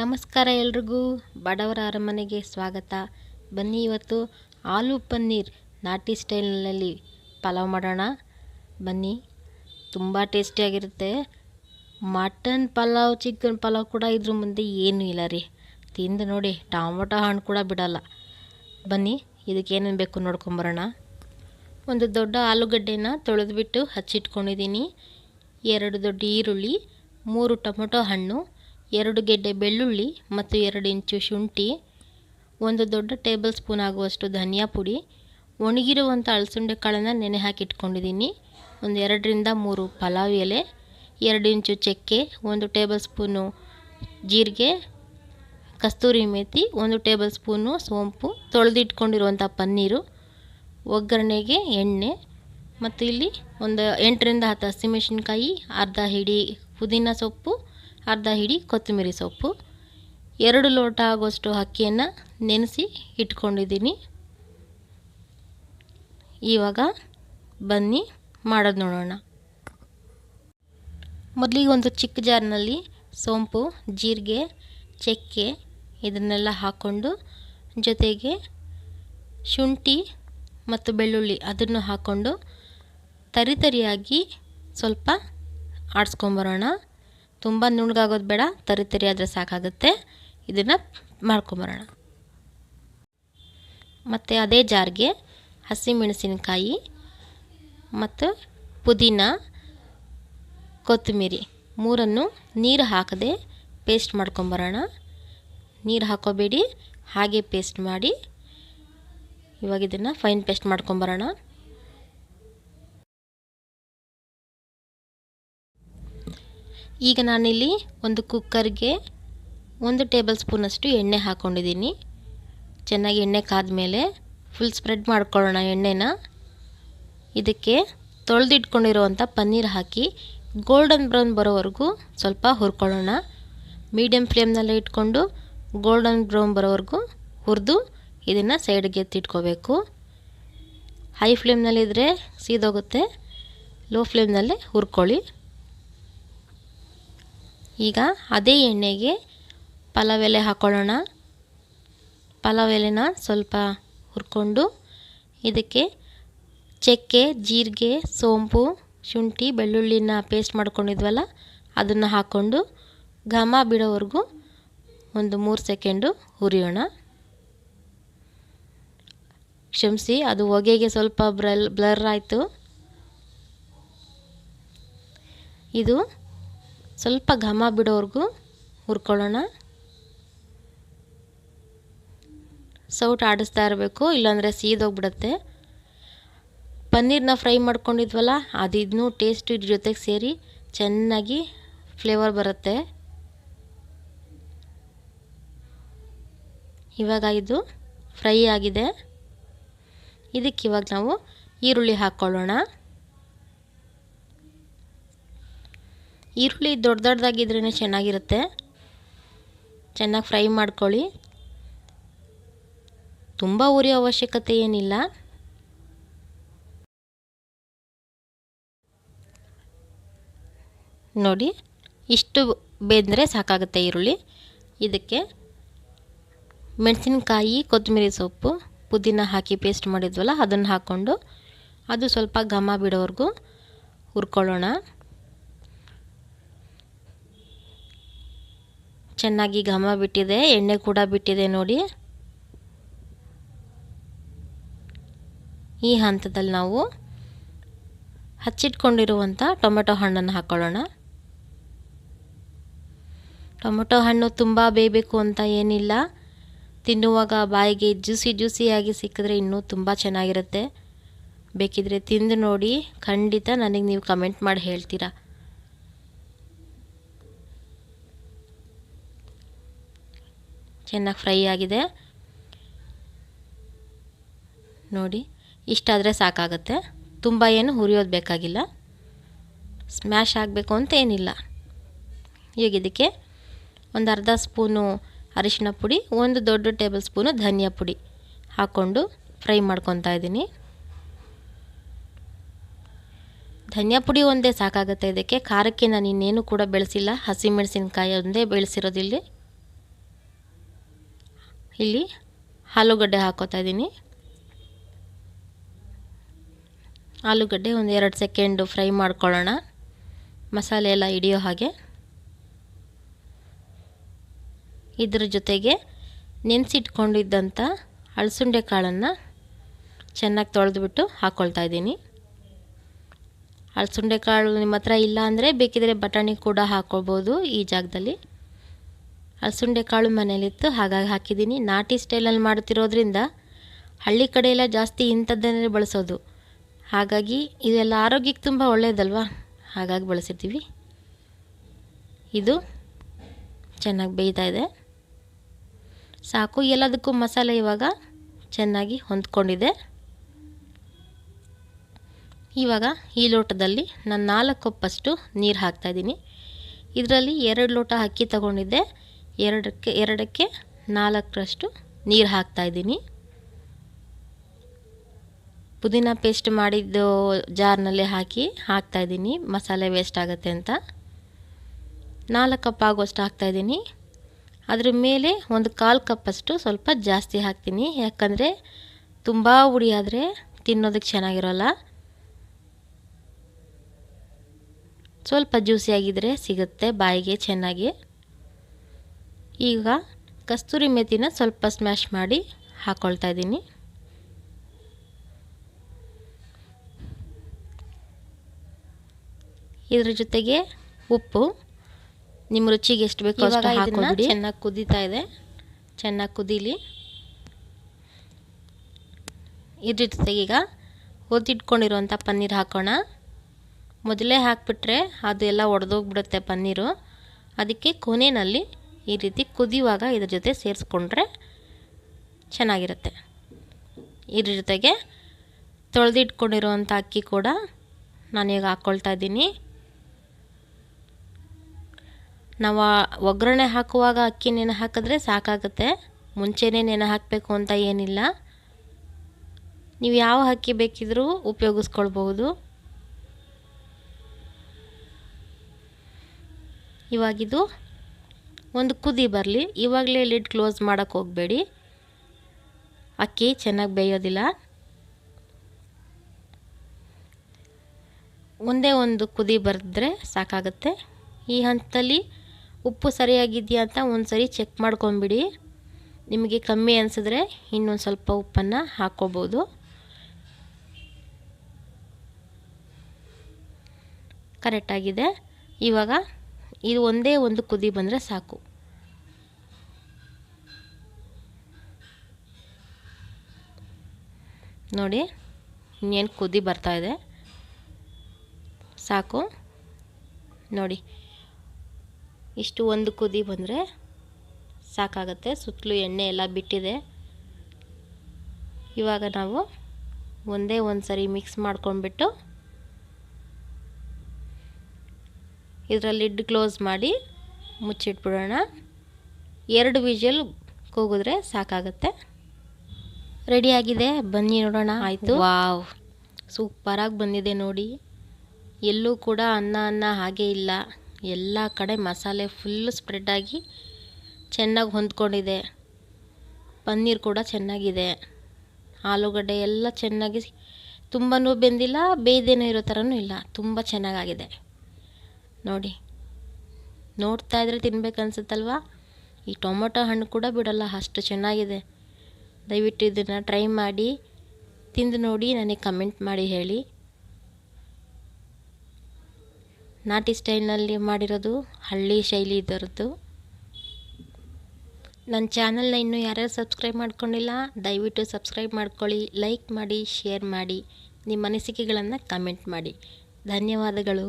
ನಮಸ್ಕಾರ ಎಲ್ರಿಗೂ. ಬಡವರ ಅರಮನೆಗೆ ಸ್ವಾಗತ. ಬನ್ನಿ ಇವತ್ತು ಆಲೂ ಪನ್ನೀರ್ ನಾಟಿ ಸ್ಟೈಲ್ನಲ್ಲಿ ಪಲಾವ್ ಮಾಡೋಣ. ಬನ್ನಿ, ತುಂಬ ಟೇಸ್ಟಿಯಾಗಿರುತ್ತೆ ಮಟನ್ ಪಲಾವ್, ಚಿಕನ್ ಪಲಾವ್ ಕೂಡ ಇದ್ರ ಮುಂದೆ ಏನೂ ಇಲ್ಲ ರೀ. ತಿಂದು ನೋಡಿ, ಟೊಮೊಟೊ ಹಣ್ಣು ಕೂಡ ಬಿಡಲ್ಲ. ಬನ್ನಿ, ಇದಕ್ಕೆ ಏನೇನು ಬೇಕು ನೋಡ್ಕೊಂಬರೋಣ. ಒಂದು ದೊಡ್ಡ ಆಲೂಗಡ್ಡೆನ ತೊಳೆದ್ಬಿಟ್ಟು ಹಚ್ಚಿಟ್ಕೊಂಡಿದ್ದೀನಿ. ಎರಡು ದೊಡ್ಡ ಈರುಳ್ಳಿ, ಮೂರು ಟೊಮೊಟೊ ಹಣ್ಣು, ಎರಡು ಗೆಡ್ಡೆ ಬೆಳ್ಳುಳ್ಳಿ ಮತ್ತು ಎರಡು ಇಂಚು ಶುಂಠಿ, ಒಂದು ದೊಡ್ಡ ಟೇಬಲ್ ಸ್ಪೂನ್ ಆಗುವಷ್ಟು ಧನಿಯಾ ಪುಡಿ, ಒಣಗಿರುವಂಥ ಅಳಸಂಡೆ ಕಾಳನ್ನು ನೆನೆ ಹಾಕಿಟ್ಕೊಂಡಿದ್ದೀನಿ. ಒಂದು ಎರಡರಿಂದ ಮೂರು ಪಲಾವ್ ಎಲೆ, ಎರಡು ಇಂಚು ಚಕ್ಕೆ, ಒಂದು ಟೇಬಲ್ ಸ್ಪೂನು ಜೀರಿಗೆ, ಕಸ್ತೂರಿ ಮೇತಿ, ಒಂದು ಟೇಬಲ್ ಸ್ಪೂನು ಸೋಂಪು, ತೊಳೆದಿಟ್ಕೊಂಡಿರುವಂಥ ಪನ್ನೀರು, ಒಗ್ಗರಣೆಗೆ ಎಣ್ಣೆ ಮತ್ತು ಇಲ್ಲಿ ಒಂದು ಎಂಟರಿಂದ ಹತ್ತು ಹಸಿಮೆಣಸಿನ್ಕಾಯಿ ಅರ್ಧ ಹಿಡಿ ಪುದೀನ ಸೊಪ್ಪು, ಅರ್ಧ ಹಿಡಿ ಕೊತ್ತಂಬರಿ ಸೊಪ್ಪು. ಎರಡು ಲೋಟ ಆಗುವಷ್ಟು ಅಕ್ಕಿಯನ್ನು ನೆನೆಸಿ ಇಟ್ಕೊಂಡಿದ್ದೀನಿ. ಇವಾಗ ಬನ್ನಿ, ಮಾಡೋದು ನೋಡೋಣ. ಮೊದಲಿಗೆ ಒಂದು ಚಿಕ್ಕ ಜಾರ್ನಲ್ಲಿ ಸೋಂಪು, ಜೀರಿಗೆ, ಚಕ್ಕೆ ಇದನ್ನೆಲ್ಲ ಹಾಕ್ಕೊಂಡು ಜೊತೆಗೆ ಶುಂಠಿ ಮತ್ತು ಬೆಳ್ಳುಳ್ಳಿ ಅದನ್ನು ಹಾಕ್ಕೊಂಡು ತರಿ ತರಿಯಾಗಿ ಸ್ವಲ್ಪ ಆಡಿಸ್ಕೊಂಬರೋಣ. ತುಂಬ ನುಣ್ಣಗಾಗೋದು ಬೇಡ, ತರಿತರಿ ತರಿ ಆದರೆ ಸಾಕಾಗುತ್ತೆ. ಇದನ್ನು ಮಾಡ್ಕೊಂಬರೋಣ. ಮತ್ತು ಅದೇ ಜಾರ್ಗೆ ಹಸಿಮೆಣಸಿನಕಾಯಿ ಮತ್ತು ಪುದೀನ, ಕೊತ್ತಂಬರಿ ಮೂರನ್ನು ನೀರು ಹಾಕದೆ ಪೇಸ್ಟ್ ಮಾಡ್ಕೊಂಬರೋಣ. ನೀರು ಹಾಕೋಬೇಡಿ, ಹಾಗೆ ಪೇಸ್ಟ್ ಮಾಡಿ ಇವಾಗ ಇದನ್ನು ಫೈನ್ ಪೇಸ್ಟ್ ಮಾಡ್ಕೊಂಬರೋಣ. ಈಗ ನಾನಿಲ್ಲಿ ಒಂದು ಕುಕ್ಕರ್ಗೆ ಒಂದು ಟೇಬಲ್ ಸ್ಪೂನಷ್ಟು ಎಣ್ಣೆ ಹಾಕ್ಕೊಂಡಿದ್ದೀನಿ ಚೆನ್ನಾಗಿ ಎಣ್ಣೆ ಕಾದ್ಮೇಲೆ ಫುಲ್ ಸ್ಪ್ರೆಡ್ ಮಾಡ್ಕೊಳ್ಳೋಣ ಎಣ್ಣೆನ. ಇದಕ್ಕೆ ತೊಳೆದಿಟ್ಕೊಂಡಿರುವಂಥ ಪನ್ನೀರ್ ಹಾಕಿ ಗೋಲ್ಡನ್ ಬ್ರೌನ್ ಬರೋವರೆಗೂ ಸ್ವಲ್ಪ ಹುರ್ಕೊಳ್ಳೋಣ. ಮೀಡಿಯಮ್ ಫ್ಲೇಮ್ನಲ್ಲೇ ಇಟ್ಕೊಂಡು ಗೋಲ್ಡನ್ ಬ್ರೌನ್ ಬರೋವರೆಗೂ ಹುರಿದು ಇದನ್ನು ಸೈಡ್ಗೆ ಎತ್ತಿಟ್ಕೋಬೇಕು. High ಫ್ಲೇಮ್ನಲ್ಲಿದ್ದರೆ ಸೀದೋಗುತ್ತೆ low ಫ್ಲೇಮ್ನಲ್ಲೇ ಹುರ್ಕೊಳ್ಳಿ. ಈಗ ಅದೇ ಎಣ್ಣೆಗೆ ಪಲಾವ್ ಎಲೆ ಹಾಕ್ಕೊಳ್ಳೋಣ ಪಲಾವ್ ಎಲೆನ ಸ್ವಲ್ಪ ಹುರ್ಕೊಂಡು ಇದಕ್ಕೆ ಚಕ್ಕೆ, ಜೀರಿಗೆ, ಸೋಂಪು, ಶುಂಠಿ, ಬೆಳ್ಳುಳ್ಳಿನ ಪೇಸ್ಟ್ ಮಾಡ್ಕೊಂಡಿದ್ವಲ್ಲ, ಅದನ್ನು ಹಾಕ್ಕೊಂಡು ಘಮ ಬಿಡೋವರೆಗೂ ಒಂದು ಮೂರು ಸೆಕೆಂಡು ಹುರಿಯೋಣ. ಕ್ಷಮಿಸಿ, ಅದು ಹೊಗೆಗೆ ಸ್ವಲ್ಪ ಬ್ರಲ್, ಬ್ಲರ್ ಆಯಿತು. ಇದು ಸ್ವಲ್ಪ ಘಮ ಬಿಡೋವರೆಗೂ ಹುರ್ಕೊಳ್ಳೋಣ. ಸೌಟ್ ಆಡಿಸ್ತಾ ಇರಬೇಕು, ಇಲ್ಲಾಂದರೆ ಸೀದೋಗ್ಬಿಡುತ್ತೆ. ಪನ್ನೀರ್ನ ಫ್ರೈ ಮಾಡ್ಕೊಂಡಿದ್ವಲ್ಲ ಅದು ಇದನ್ನೂ ಟೇಸ್ಟ್ ಇದ್ರ ಜೊತೆಗೆ ಸೇರಿ ಚೆನ್ನಾಗಿ ಫ್ಲೇವರ್ ಬರುತ್ತೆ. ಇವಾಗ ಇದು ಫ್ರೈ ಆಗಿದೆ. ಇದಕ್ಕೆ ಇವಾಗ ನಾವು ಈರುಳ್ಳಿ ಹಾಕ್ಕೊಳ್ಳೋಣ. ಈರುಳ್ಳಿ ದೊಡ್ಡ ದೊಡ್ಡದಾಗಿದ್ರೇ ಚೆನ್ನಾಗಿರುತ್ತೆ. ಚೆನ್ನಾಗಿ ಫ್ರೈ ಮಾಡ್ಕೊಳ್ಳಿ. ತುಂಬ ಉರಿಯೋ ಅವಶ್ಯಕತೆ ಏನಿಲ್ಲ. ನೋಡಿ, ಇಷ್ಟು ಬೆಂದರೆ ಸಾಕಾಗುತ್ತೆ ಈರುಳ್ಳಿ. ಇದಕ್ಕೆ ಮೆಣಸಿನಕಾಯಿ, ಕೊತ್ತಂಬರಿ ಸೊಪ್ಪು, ಪುದೀನ ಹಾಕಿ ಪೇಸ್ಟ್ ಮಾಡಿದ್ವಲ್ಲ, ಅದನ್ನು ಹಾಕ್ಕೊಂಡು ಅದು ಸ್ವಲ್ಪ ಘಮ ಬಿಡೋವರೆಗೂ ಹುರ್ಕೊಳ್ಳೋಣ. ಚೆನ್ನಾಗಿ ಘಮ ಬಿಟ್ಟಿದೆ, ಎಣ್ಣೆ ಕೂಡ ಬಿಟ್ಟಿದೆ ನೋಡಿ. ಈ ಹಂತದಲ್ಲಿ ನಾವು ಹಚ್ಚಿಟ್ಕೊಂಡಿರುವಂಥ ಟೊಮೆಟೊ ಹಣ್ಣನ್ನು ಹಾಕ್ಕೊಳ್ಳೋಣ ಟೊಮೆಟೊ ಹಣ್ಣು ತುಂಬ ಬೇಯಬೇಕು ಅಂತ ಏನಿಲ್ಲ. ತಿನ್ನುವಾಗ ಬಾಯಿಗೆ ಜ್ಯೂಸಿ ಜ್ಯೂಸಿಯಾಗಿ ಸಿಕ್ಕಿದ್ರೆ ಇನ್ನೂ ತುಂಬ ಚೆನ್ನಾಗಿರುತ್ತೆ. ಬೇಕಿದ್ರೆ ತಿಂದು ನೋಡಿ, ಖಂಡಿತ ನನಗೆ ನೀವು ಕಮೆಂಟ್ ಮಾಡಿ ಹೇಳ್ತೀರಾ. ಚೆನ್ನಾಗಿ ಫ್ರೈ ಆಗಿದೆ. ನೋಡಿ, ಇಷ್ಟಾದರೆ ಸಾಕಾಗುತ್ತೆ. ತುಂಬ ಏನು ಹುರಿಯೋದು ಬೇಕಾಗಿಲ್ಲ. ಸ್ಮ್ಯಾಶ್ ಆಗಬೇಕು ಅಂತ ಏನಿಲ್ಲ. ಈಗ ಇದಕ್ಕೆ ಒಂದು ಅರ್ಧ ಸ್ಪೂನು ಅರಿಶಿನ ಪುಡಿ, ಒಂದು ದೊಡ್ಡ ಟೇಬಲ್ ಸ್ಪೂನು ಧನಿಯಾ ಪುಡಿ ಹಾಕ್ಕೊಂಡು ಫ್ರೈ ಮಾಡ್ಕೊತಾ ಇದ್ದೀನಿ. ಧನಿಯಾ ಪುಡಿ ಒಂದೇ ಸಾಕಾಗುತ್ತೆ. ಇದಕ್ಕೆ ಖಾರಕ್ಕೆ ನಾನು ಇನ್ನೇನು ಕೂಡ ಬೆಳೆಸಿಲ್ಲ. ಹಸಿಮೆಣಸಿನ್ಕಾಯಿ ಒಂದೇ ಬೆಳೆಸಿರೋದಿಲ್ಲಿ. ಇಲ್ಲಿ ಆಲೂಗಡ್ಡೆ ಹಾಕೋತಾ ಇದ್ದೀನಿ ಆಲೂಗಡ್ಡೆ ಒಂದು ಎರಡು ಸೆಕೆಂಡು ಫ್ರೈ ಮಾಡ್ಕೊಳ್ಳೋಣ. ಮಸಾಲೆ ಎಲ್ಲ ಹಿಡಿಯೋ ಹಾಗೆ. ಇದ್ರ ಜೊತೆಗೆ ನೆನೆಸಿಟ್ಕೊಂಡಿದ್ದಂಥ ಅಳಸುಂಡೆ ಕಾಳನ್ನು ಚೆನ್ನಾಗಿ ತೊಳೆದ್ಬಿಟ್ಟು ಹಾಕ್ಕೊಳ್ತಾ ಇದ್ದೀನಿ ಅಳಸುಂಡೆ ಕಾಳು ನಿಮ್ಮ ಹತ್ರ ಇಲ್ಲ ಅಂದರೆ ಬೇಕಿದ್ರೆ ಬಟಾಣಿ ಕೂಡ ಹಾಕ್ಕೊಳ್ಬೋದು ಈ ಜಾಗದಲ್ಲಿ. ಅಲಸಂಡೆ ಕಾಳು ಮನೇಲಿತ್ತು ಹಾಗಾಗಿ ಹಾಕಿದ್ದೀನಿ. ನಾಟಿ ಸ್ಟೈಲಲ್ಲಿ ಮಾಡ್ತಿರೋದ್ರಿಂದ ಹಳ್ಳಿ ಕಡೆ ಜಾಸ್ತಿ ಇಂಥದ್ದನ್ನೇ ಬಳಸೋದು. ಹಾಗಾಗಿ ಇದೆಲ್ಲ ಆರೋಗ್ಯಕ್ಕೆ ತುಂಬ ಒಳ್ಳೆಯದಲ್ವಾ? ಹಾಗಾಗಿ ಬಳಸಿರ್ತೀವಿ. ಇದು ಚೆನ್ನಾಗಿ ಬೇಯ್ತಾ ಇದೆ. ಸಾಕು. ಎಲ್ಲದಕ್ಕೂ ಮಸಾಲೆ ಇವಾಗ ಚೆನ್ನಾಗಿ ಹೊಂದ್ಕೊಂಡಿದೆ. ಇವಾಗ ಈ ಲೋಟದಲ್ಲಿ ನಾನು ನಾಲ್ಕು ಕಪ್ಪಷ್ಟು ನೀರು ಹಾಕ್ತಾಯಿದ್ದೀನಿ ಇದರಲ್ಲಿ ಎರಡು ಲೋಟ ಅಕ್ಕಿ ತಗೊಂಡಿದ್ದೆ. ಎರಡಕ್ಕೆ ಎರಡಕ್ಕೆ ನಾಲ್ಕರಷ್ಟು ನೀರು ಹಾಕ್ತಾಯಿದ್ದೀನಿ ಪುದೀನ ಪೇಸ್ಟ್ ಮಾಡಿದ್ದು ಜಾರ್ನಲ್ಲಿ ಹಾಕಿ ಹಾಕ್ತಾಯಿದ್ದೀನಿ ಮಸಾಲೆ ವೇಸ್ಟ್ ಆಗುತ್ತೆ ಅಂತ. ನಾಲ್ಕು ಕಪ್ ಆಗೋಷ್ಟು ಹಾಕ್ತಾಯಿದ್ದೀನಿ ಅದ್ರ ಮೇಲೆ ಒಂದು ಕಾಲು ಕಪ್ಪಷ್ಟು ಸ್ವಲ್ಪ ಜಾಸ್ತಿ ಹಾಕ್ತೀನಿ. ಯಾಕಂದರೆ ತುಂಬ ಹುಡಿ ಆದರೆ ತಿನ್ನೋದಕ್ಕೆ ಚೆನ್ನಾಗಿರೋಲ್ಲ. ಸ್ವಲ್ಪ ಜ್ಯೂಸಿಯಾಗಿದ್ದರೆ ಸಿಗುತ್ತೆ ಬಾಯಿಗೆ ಚೆನ್ನಾಗಿ. ಈಗ ಕಸ್ತೂರಿ ಮೆಥಿನ ಸ್ವಲ್ಪ ಸ್ಮ್ಯಾಶ್ ಮಾಡಿ ಹಾಕ್ಕೊಳ್ತಾ ಇದ್ದೀನಿ. ಇದ್ರ ಜೊತೆಗೆ ಉಪ್ಪು. ನಿಮ್ಮ ರುಚಿಗೆ ಎಷ್ಟು ಬೇಕೋ ಅಷ್ಟು ಹಾಕ್ಕೊಂಡ್ಬಿಡಿ ಚೆನ್ನಾಗಿ ಕುದೀತಾ ಇದೆ. ಚೆನ್ನಾಗಿ ಕುದೀಲಿ. ಇದ್ರ ಜೊತೆಗೆ ಈಗ ಓದಿಟ್ಕೊಂಡಿರುವಂಥ ಪನ್ನೀರ್ ಹಾಕೋಣ. ಮೊದಲೇ ಹಾಕಿಬಿಟ್ರೆ ಅದು ಎಲ್ಲ ಒಡೆದೋಗ್ಬಿಡುತ್ತೆ ಪನ್ನೀರು. ಅದಕ್ಕೆ ಕೊನೆಯಲ್ಲಿ ಈ ರೀತಿ ಕುದಿಯುವಾಗ ಇದ್ರ ಜೊತೆ ಸೇರಿಸ್ಕೊಂಡ್ರೆ ಚೆನ್ನಾಗಿರುತ್ತೆ. ಇದ್ರ ಜೊತೆಗೆ ತೊಳೆದಿಟ್ಕೊಂಡಿರುವಂಥ ಅಕ್ಕಿ ಕೂಡ ನಾನೀಗ ಹಾಕ್ಕೊಳ್ತಾ ಇದ್ದೀನಿ. ನಾವು ಒಗ್ಗರಣೆ ಹಾಕುವಾಗ ಅಕ್ಕಿ ನೆನೆ ಹಾಕಿದ್ರೆ ಸಾಕಾಗುತ್ತೆ. ಮುಂಚೆನೇ ನೆನೆ ಹಾಕಬೇಕು ಅಂತ ಏನಿಲ್ಲ. ನೀವು ಯಾವ ಅಕ್ಕಿ ಬೇಕಿದ್ರೂ ಉಪಯೋಗಿಸ್ಕೊಳ್ಬಹುದು. ಇವಾಗಿದು ಒಂದು ಕುದಿ ಬರಲಿ. ಇವಾಗಲೇ ಲಿಡ್ ಕ್ಲೋಸ್ ಮಾಡೋಕ್ಕೆ ಹೋಗಬೇಡಿ. ಅಕ್ಕಿ ಚೆನ್ನಾಗಿ ಬೇಯೋದಿಲ್ಲ. ಒಂದೇ ಒಂದು ಕುದಿ ಬರೆದ್ರೆ ಸಾಕಾಗುತ್ತೆ. ಈ ಹಂತದಲ್ಲಿ ಉಪ್ಪು ಸರಿಯಾಗಿದೆಯಾ ಅಂತ ಒಂದು ಸರಿ ಚೆಕ್ ಮಾಡ್ಕೊಂಬಿಡಿ. ನಿಮಗೆ ಕಮ್ಮಿ ಅನಿಸಿದ್ರೆ ಇನ್ನೊಂದು ಸ್ವಲ್ಪ ಉಪ್ಪನ್ನು ಹಾಕ್ಕೋಬೋದು ಕರೆಕ್ಟಾಗಿದೆ ಇವಾಗ ಇದು ಒಂದೇ ಒಂದು ಕುದಿ ಬಂದರೆ ಸಾಕು. ನೋಡಿ, ಇನ್ನೇನು ಕುದಿ ಬರ್ತಾ ಇದೆ. ಸಾಕು. ನೋಡಿ, ಇಷ್ಟು ಒಂದು ಕುದಿ ಬಂದರೆ ಸಾಕಾಗತ್ತೆ. ಸುತ್ತಲೂ ಎಣ್ಣೆ ಎಲ್ಲ ಬಿಟ್ಟಿದೆ. ಇವಾಗ ನಾವು ಒಂದೇ ಒಂದು ಸರಿ ಮಿಕ್ಸ್ ಮಾಡ್ಕೊಂಡ್ಬಿಟ್ಟು ಇದರಲ್ಲಿ ಲಿಡ್ ಕ್ಲೋಸ್ ಮಾಡಿ ಮುಚ್ಚಿಟ್ಬಿಡೋಣ. ಎರಡು ವಿಜಲ್ ಕೂಗಿದ್ರೆ ಸಾಕಾಗುತ್ತೆ. ರೆಡಿಯಾಗಿದೆ ಬನ್ನಿ ನೋಡೋಣ. ಆಯಿತು. ವಾವ್. ಸೂಪರಾಗಿ ಬಂದಿದೆ ನೋಡಿ. ಎಲ್ಲೂ ಕೂಡ ಅನ್ನ ಅನ್ನ ಹಾಗೆ ಇಲ್ಲ. ಎಲ್ಲ ಕಡೆ ಮಸಾಲೆ ಫುಲ್ ಸ್ಪ್ರೆಡ್ಡಾಗಿ ಚೆನ್ನಾಗಿ ಹೊಂದ್ಕೊಂಡಿದೆ. ಪನ್ನೀರ್ ಕೂಡ ಚೆನ್ನಾಗಿದೆ. ಆಲೂಗಡ್ಡೆ ಎಲ್ಲ ಚೆನ್ನಾಗಿ ತುಂಬನೂ ಬೆಂದಿಲ್ಲ ಬೇಯ್ದೇನೂ ಇರೋ ಥರನೂ ಇಲ್ಲ. ತುಂಬ ಚೆನ್ನಾಗಾಗಿದೆ. ನೋಡಿ. ನೋಡ್ತಾ ಇದ್ರೆ ತಿನ್ಬೇಕನ್ಸುತ್ತಲ್ವಾ ಈ ಟೊಮೊಟೊ ಹಣ್ಣು ಕೂಡ ಬಿಡಲ್ಲ, ಅಷ್ಟು ಚೆನ್ನಾಗಿದೆ. ದಯವಿಟ್ಟು ಇದನ್ನು ಟ್ರೈ ಮಾಡಿ, ತಿಂದು ನೋಡಿ, ನನಗೆ ಕಮೆಂಟ್ ಮಾಡಿ ಹೇಳಿ. ನಾಟಿ ಸ್ಟೈಲ್ನಲ್ಲಿ ಮಾಡಿರೋದು ಹಳ್ಳಿ ಶೈಲಿ ಇದರದ್ದು. ನನ್ನ ಚಾನಲ್ನ ಇನ್ನೂ ಯಾರ್ಯಾರು ಸಬ್ಸ್ಕ್ರೈಬ್ ಮಾಡ್ಕೊಂಡಿಲ್ಲ, ದಯವಿಟ್ಟು ಸಬ್ಸ್ಕ್ರೈಬ್ ಮಾಡ್ಕೊಳ್ಳಿ ಲೈಕ್ ಮಾಡಿ ಶೇರ್ ಮಾಡಿ, ನಿಮ್ಮ ಅನಿಸಿಕೆಗಳನ್ನು ಕಮೆಂಟ್ ಮಾಡಿ. ಧನ್ಯವಾದಗಳು.